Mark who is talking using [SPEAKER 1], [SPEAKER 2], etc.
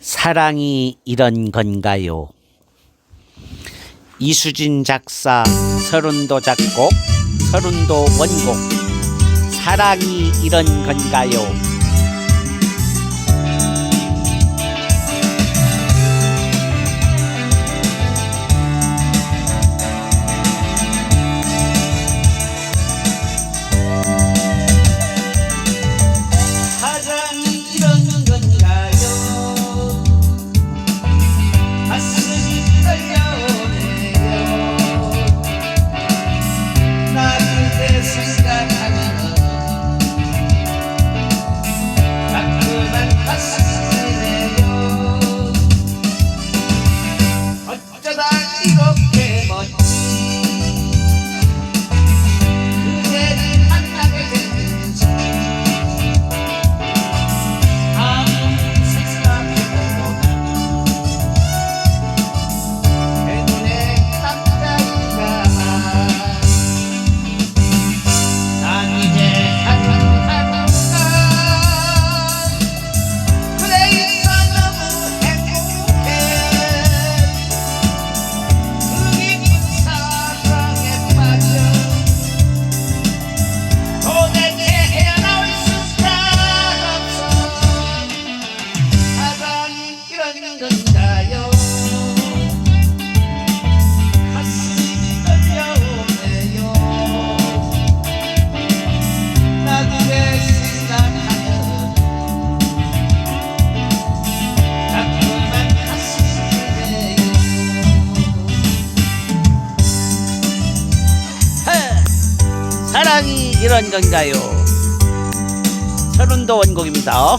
[SPEAKER 1] 사랑이 이런 건가요? 이수진 작사, 서른도 작곡, 서른도 원곡. 사랑이 이런 건가요? 사랑이 이런 건가요? 서른도 원곡입니다.